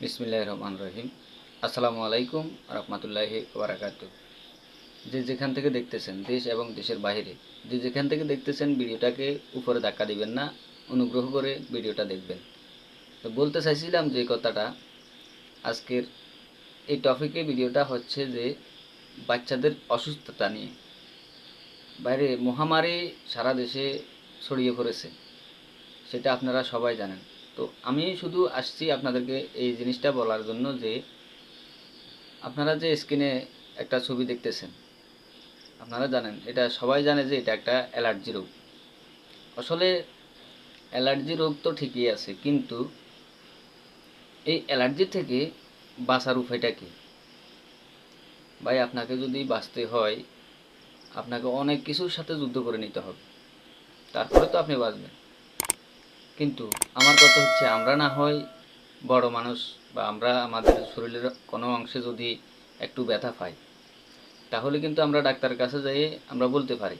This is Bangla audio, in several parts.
বিসমিল্লাহ রহমান রহিম। আসসালামু আলাইকুম রহমতুল্লাহি ওবরাকাত যে যেখান থেকে দেখতেছেন দেশ এবং দেশের বাইরে যে যেখান থেকে দেখতেছেন ভিডিওটাকে উপরে ধাক্কা দিবেন না, অনুগ্রহ করে ভিডিওটা দেখবেন। তো বলতে চাইছিলাম যে কথাটা, আজকের এই টপিকে ভিডিওটা হচ্ছে যে বাচ্চাদের অসুস্থতা নিয়ে। বাইরে মহামারী সারা দেশে ছড়িয়ে পড়েছে, সেটা আপনারা সবাই জানেন। তো আমি শুধু আসছি আপনাদেরকে এই জিনিসটা বলার জন্য যে আপনারা যে স্ক্রিনে একটা ছবি দেখতেছেন, আপনারা জানেন, এটা সবাই জানে যে এটা একটা অ্যালার্জি রোগ। আসলে অ্যালার্জি রোগ তো ঠিকই আছে, কিন্তু এই অ্যালার্জি থেকে বাঁচার উপায়টা কি? ভাই, আপনাকে যদি বাঁচতে হয়, আপনাকে অনেক কিছুর সাথে যুদ্ধ করে নিতে হবে। তারপরে তো আপনি বাঁচবেন। কিন্তু আমার কথা হচ্ছে, আমরা না হয় বড় মানুষ বা আমরা আমাদের শরীরের কোনো অংশে যদি একটু ব্যথা পাই, তাহলে কিন্তু আমরা ডাক্তারের কাছে যাই, আমরা বলতে পারি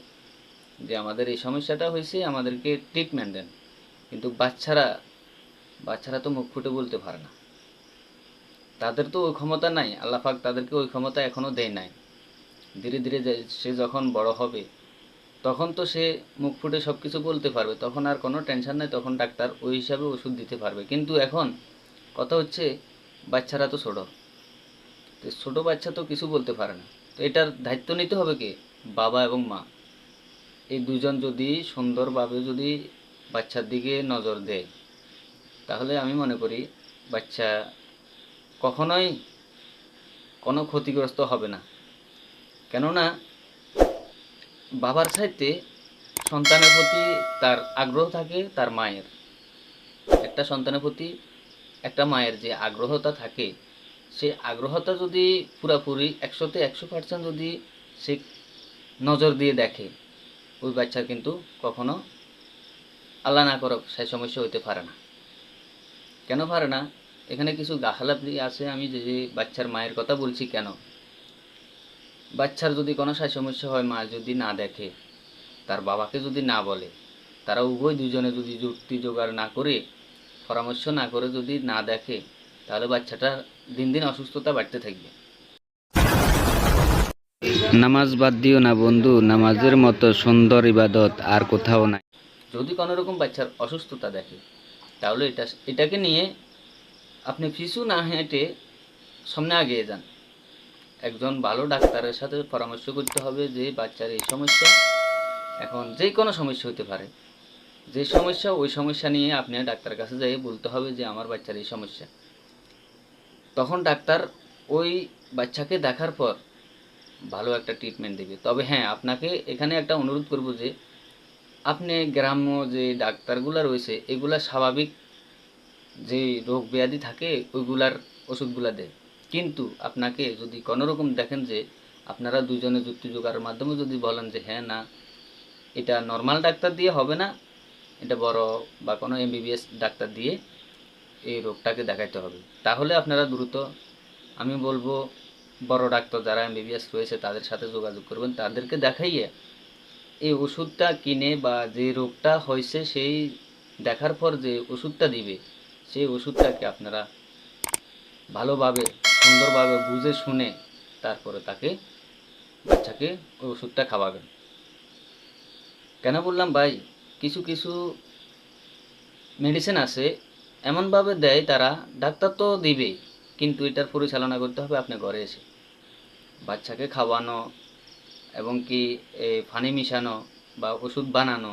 যে আমাদের এই সমস্যাটা হয়েছে, আমাদেরকে ট্রিটমেন্ট দেন। কিন্তু বাচ্চারা বাচ্চারা তো মুখ ফুটে বলতে পারে না। তাদের তো ওই ক্ষমতা নাই, আল্লাহ পাক তাদেরকে ওই ক্ষমতা এখনও দেয় নাই। ধীরে ধীরে সে যখন বড় হবে তখন তো সে মুখ ফুটে সব কিছু বলতে পারবে, তখন আর কোনো টেনশন নেই, তখন ডাক্তার ওই হিসাবে ওষুধ দিতে পারবে। কিন্তু এখন কথা হচ্ছে, বাচ্চারা তো ছোটো। তো ছোটো বাচ্চা তো কিছু বলতে পারে না। তো এটার দায়িত্ব নিতে হবে কে? বাবা এবং মা। এই দুজন যদি সুন্দরভাবে যদি বাচ্চার দিকে নজর দেয়, তাহলে আমি মনে করি বাচ্চা কখনোই কোনো ক্ষতিগ্রস্ত হবে না। কেননা বাবার চাইতে সন্তানের প্রতি তার আগ্রহ থাকে, তার মায়ের। একটা সন্তানের প্রতি একটা মায়ের যে আগ্রহতা থাকে সেই আগ্রহতা যদি পুরাপুরি একশোতে একশো পার্সেন্ট যদি সে নজর দিয়ে দেখে, ওই বাচ্চা কিন্তু কখনো আল্লাহ না করক সেই সমস্যা হইতে পারে না। কেন পারে না? এখানে কিছু গাফালাপি আছে, আমি যে বাচ্চার মায়ের কথা বলছি কেন? বাচ্চার যদি কোনো সাই সমস্যা হয় মা যদি না দেখে তার বাবাকে যদি না বলে তারা উভয় দুজনে যদি যুক্তি জোগাড় না করে পরামর্শ না করে যদি না দেখে তাহলে বাচ্চাটা দিন দিন অসুস্থতা বাড়তে থাকবে। নামাজ বাদ দিও না বন্ধু নামাজের মতো সুন্দর ইবাদত আর কোথাও নাই। যদি কোনো রকম বাচ্চার অসুস্থতা দেখে তাহলে এটা এটাকে নিয়ে আপনি পিছু না হেঁটে সামনে আগিয়ে যান। একজন ভালো ডাক্তারের সাথে পরামর্শ করতে হবে যে বাচ্চার এই সমস্যা এখন যে কোনো সমস্যা হতে পারে। যে সমস্যা, ওই সমস্যা নিয়ে আপনি ডাক্তারের কাছে যাই বলতে হবে যে আমার বাচ্চার এই সমস্যা। তখন ডাক্তার ওই বাচ্চাকে দেখার পর ভালো একটা ট্রিটমেন্ট দেবে। তবে হ্যাঁ আপনাকে এখানে একটা অনুরোধ করব যে আপনি গ্রাম্য যে ডাক্তারগুলো রয়েছে, এগুলা স্বাভাবিক যে রোগ ব্যাধি থাকে, ওইগুলার ওষুধগুলা দেয় কিন্তু আপনাকে যদি কোনো রকম দেখেন যে আপনারা দুজনে যুক্তি জোগাড়ের মাধ্যমে যদি বলেন যে হ্যাঁ না, এটা নর্মাল ডাক্তার দিয়ে হবে না, এটা বড় বা কোনো এমবিবিএস ডাক্তার দিয়ে এই রোগটাকে দেখাইতে হবে, তাহলে আপনারা দ্রুত, আমি বলব বড় ডাক্তার যারা এমবিবিএস রয়েছে তাদের সাথে যোগাযোগ করবেন, তাদেরকে দেখাইয়ে এই ওষুধটা কিনে বা যে রোগটা হয়েছে সেই দেখার পর যে ওষুধটা দিবে, সেই ওষুধটাকে আপনারা ভালোভাবে সুন্দরভাবে বুঝে শুনে তারপরে তাকে বাচ্চাকে ওই ওষুধটা খাওয়াবেন। কেন বললাম ভাই? কিছু কিছু মেডিসিন আছে, এমনভাবে দেয় তারা, ডাক্তার তো দিবেই, কিন্তু এটার পরিচালনা করতে হবে আপনি ঘরে এসে। বাচ্চাকে খাওয়ানো এবং কি পানি মিশানো বা ওষুধ বানানো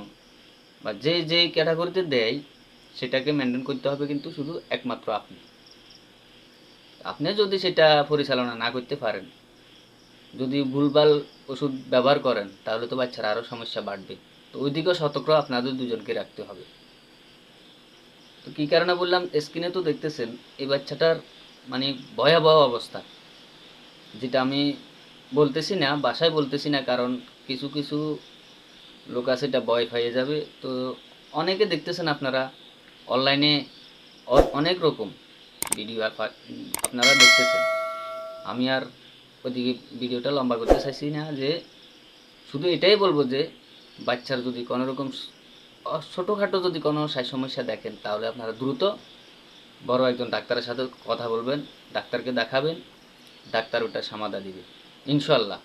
বা যে যে ক্যাটাগরিতে দেয়, সেটাকে মেনটেন করতে হবে কিন্তু শুধু একমাত্র আপনি। আপনি যদি সেটা পরিচালনা না করতে পারেন, যদি ভুলভাল ওষুধ ব্যবহার করেন, তাহলে তো বাচ্চার আরও সমস্যা বাড়বে। তো ওইদিকেও সতর্ক আপনাদের দুজনকে রাখতে হবে। তো কী কারণে বললাম স্ক্রিনে তো দেখতেছেন, এই বাচ্চাটার মানে ভয়াবহ অবস্থা। যেটা আমি বলতেছি না, বাসায় বলতেছি না, কারণ কিছু কিছু লোক আছে, এটা ভয় হয়ে যাবে। তো অনেকে দেখতেছেন আপনারা অনলাইনে অনেক রকম। ভিডিও আপনারা দেখতেছেন। আমি আর ওদিকে ভিডিওটা লম্বা করতে চাইছি না যে, শুধু এটাই বলব যে, বাচ্চার যদি কোনো রকম ছোটোখাটো যদি কোনো সাই সমস্যা দেখেন, তাহলে আপনারা দ্রুত বড় একজন ডাক্তারের সাথে কথা বলবেন, ডাক্তারকে দেখাবেন, ডাক্তার ওটা সমাধা দিবে। ইনশাল্লাহ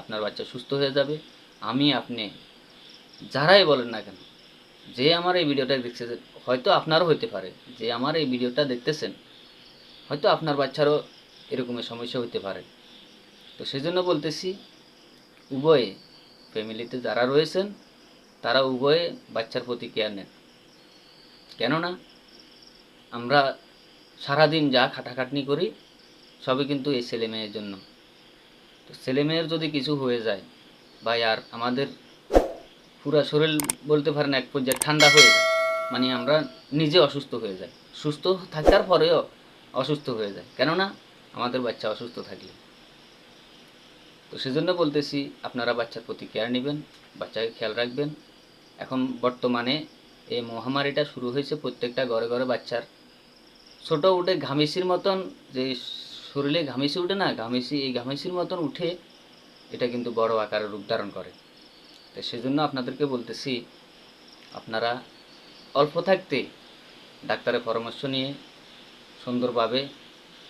আপনার বাচ্চা সুস্থ হয়ে যাবে। আমি, আপনি, যারাই বলেন না কেন, যে আমার এই ভিডিওটা দেখছে, হয়তো আপনারও হতে পারে, যে আমার এই ভিডিওটা দেখতেছেন হয়তো আপনার বাচ্চারও এরকমের সমস্যা হতে পারে। তো সেজন্য বলতেছি, উভয়ে ফ্যামিলিতে যারা রয়েছেন, তারা উভয়ে বাচ্চার প্রতি কেয়ার নেন। কেননা, আমরা সারাদিন যা খাটাখাটনি করি, সবই কিন্তু এই ছেলে মেয়ের জন্য। তো ছেলে মেয়ের যদি কিছু হয়ে যায় বা আর আমাদের পুরা শরীর বলতে পারেন এক পর্যায়ে ঠান্ডা হয়ে যায় মানে আমরা নিজে অসুস্থ হয়ে যাই। সুস্থ থাকার পরেও অসুস্থ হয়ে যায়। কেননা আমাদের বাচ্চা অসুস্থ থাকলে। তো সেজন্য বলতেছি, আপনারা বাচ্চার প্রতি কেয়ার নেবেন, বাচ্চাকে খেয়াল রাখবেন। এখন বর্তমানে এই মহামারীটা শুরু হয়েছে প্রত্যেকটা ঘরে ঘরে বাচ্চার। ছোট উঠে ঘামিসির মতন যে শরীরে ঘামিসি উঠে না ঘামিসি এই ঘামিসির মতন উঠে এটা কিন্তু বড় আকারে রূপ ধারণ করে। তো সেজন্য আপনাদেরকে বলতেছি, আপনারা অল্প থাকতে ডাক্তারের পরামর্শ নিয়ে সুন্দরভাবে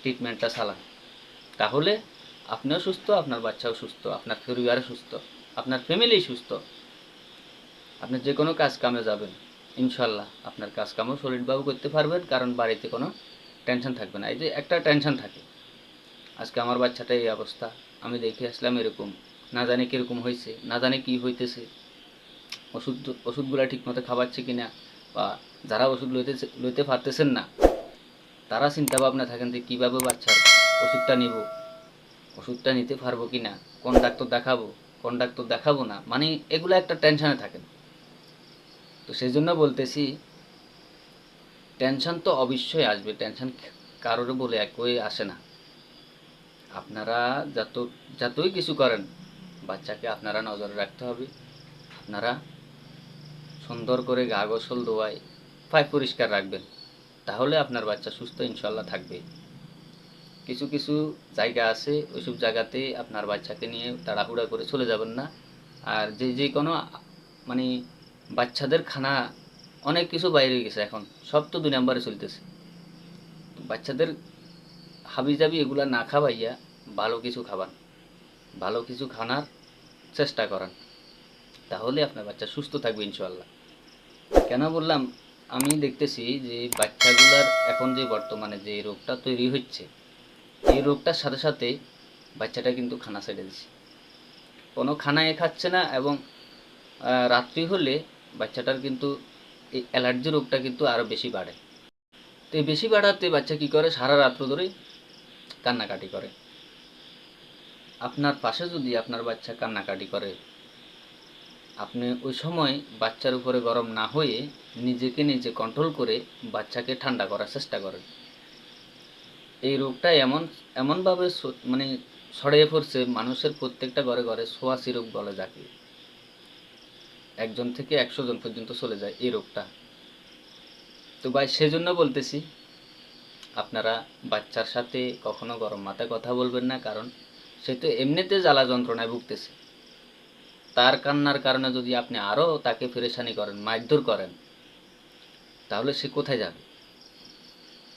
ট্রিটমেন্টটা চালান। তাহলে আপনিও সুস্থ, আপনার বাচ্চাও সুস্থ, আপনার পরিবারও সুস্থ, আপনার ফ্যামিলি সুস্থ। আপনি যে কোনো কাজ কামে যাবেন ইনশাল্লাহ আপনার কাজ কামও সলিডভাবে করতে পারবেন, কারণ বাড়িতে কোনো টেনশন থাকবে না। এই যে একটা টেনশন থাকে, আজকে আমার বাচ্চাটা এই অবস্থা, আমি দেখে আসলাম এরকম, না জানি কীরকম হয়েছে, না জানি কী হইতেছে, ওষুধ, ওষুধগুলো ঠিকমতো খাওয়াচ্ছে কি না বা যারা ওষুধ লইতে লইতে পারতেছেন না তারা চিন্তা ভাবনা থাকেন যে কীভাবে বাচ্চার ওষুধটা নিব, ওষুধটা নিতে পারব কি না, কোন ডাক্তার দেখাবো, কোন ডাক্তার দেখাবো না মানে এগুলো একটা টেনশনে থাকেন। তো সেই জন্য বলতেছি টেনশন তো অবশ্যই আসবে টেনশন কারোর বলে একই আসে না। আপনারা যত, যতই কিছু করেন, বাচ্চাকে আপনারা নজরে রাখতে হবে। আপনারা সুন্দর করে গা গোসল ধোয়ায় পায় পরিষ্কার রাখবেন। তাহলে আপনার বাচ্চা সুস্থ ইনশাল্লাহ থাকবে। কিছু কিছু জায়গা আছে, ওইসব জায়গাতে আপনার বাচ্চাকে নিয়ে তাড়াহুড়া করে চলে যাবেন না। আর যে যে কোনো মানে বাচ্চাদের খানা, অনেক কিছু বাইরে গেছে এখন, সব তো দুই নম্বরে চলতেছে। বাচ্চাদের হাবি জাবি এগুলা না খাওয়াইয়া ভালো কিছু খাবান, ভালো কিছু খানার চেষ্টা করান। তাহলে আপনার বাচ্চা সুস্থ থাকবে ইনশাল্লাহ কেন বললাম আমি দেখতেছি যে বাচ্চাগুলার এখন যে বর্তমানে যে রোগটা তৈরি হচ্ছে, এই রোগটার সাথে সাথে বাচ্চাটা কিন্তু খানা ছেড়ে দিচ্ছে কোনো খানায় খাচ্ছে না এবং রাত্রি হলে বাচ্চাটার কিন্তু এই অ্যালার্জি রোগটা কিন্তু আরও বেশি বাড়ে। তো এই বেশি বাড়াতে বাচ্চা কি করে? সারা রাত্র ধরে কান্নাকাটি করে। আপনার পাশে যদি আপনার বাচ্চা কান্নাকাটি করে আপনি ওই সময় বাচ্চার উপরে গরম না হয়ে নিজেকে নিজে কন্ট্রোল করে বাচ্চাকে ঠান্ডা করার চেষ্টা করেন। এই রোগটা এমন, এমনভাবে মানে ছড়িয়ে পড়ছে মানুষের প্রত্যেকটা ঘরে ঘরে সোয়াশি রোগ বলে যাকে। একজন থেকে একশো জন পর্যন্ত চলে যায় এই রোগটা। তো ভাই, সেজন্য বলতেছি, আপনারা বাচ্চার সাথে কখনো গরম মাথায় কথা বলবেন না, কারণ সে তো এমনিতে জ্বালা যন্ত্রণায় ভুগতেছে। তার কান্নার কারণে যদি আপনি আরও তাকে ফেরেশানি করেন, মারধর করেন, তাহলে সে কোথায় যাবে?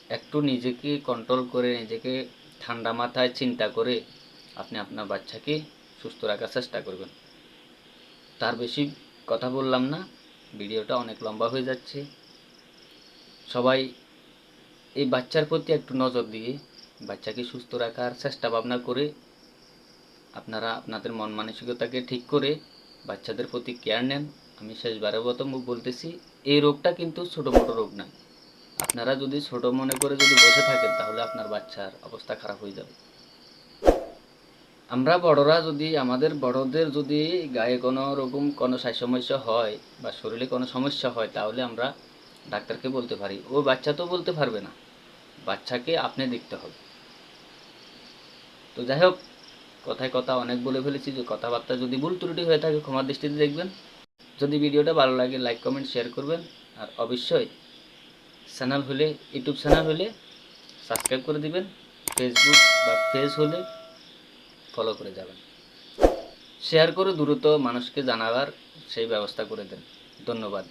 একটু নিজেকে কন্ট্রোল করে, নিজেকে ঠান্ডা মাথায় চিন্তা করে আপনি আপনার বাচ্চাকে সুস্থ রাখার চেষ্টা করবেন। তার বেশি কথা বললাম না, ভিডিওটা অনেক লম্বা হয়ে যাচ্ছে। সবাই এই বাচ্চার প্রতি একটু নজর দিয়ে বাচ্চাকে সুস্থ রাখার চেষ্টা ভাবনা করে আপনারা আপনাদের মন মানসিকতাকে ঠিক করে বাচ্চাদের প্রতি কেয়ার নেন। আমি শেষবারের মতো বলতেছি, এই রোগটা কিন্তু ছোটো মোটো রোগ না। আপনারা যদি ছোট মনে করে যদি বসে থাকেন, তাহলে আপনার বাচ্চার অবস্থা খারাপ হয়ে যাবে। আমরা বড়রা যদি, আমাদের বড়দের যদি গায়ে কোনো রকম কোনো স্বাস্থ্য সমস্যা হয় বা শরীরে কোনো সমস্যা হয়, তাহলে আমরা ডাক্তারকে বলতে পারি। ও বাচ্চা তো বলতে পারবে না। বাচ্চাকে আপনি দেখতে হবে। তো যাই হোক কথায় কথা অনেক বলে ফেলেছি যে কথাবার্তা যদি ভুল ত্রুটি হয়ে থাকে ক্ষমার দৃষ্টিতে দেখবেন। যদি ভিডিওটা ভালো লাগে লাইক কমেন্ট শেয়ার করবেন। আর অবশ্যই চ্যানেল হলে ইউটিউব চ্যানেল হলে সাবস্ক্রাইব করে দিবেন। ফেসবুক বা পেজ হলে ফলো করে যাবেন। শেয়ার করে দ্রুত মানুষকে জানাবার সেই ব্যবস্থা করে দেন। ধন্যবাদ।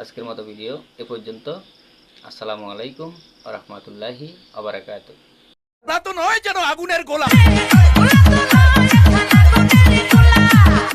আজকের মতো ভিডিও এ পর্যন্ত। আসসালামু আলাইকুম রহমতুল্লাহি আবরাকাত না তো নয় যেন আগুনের গোলা।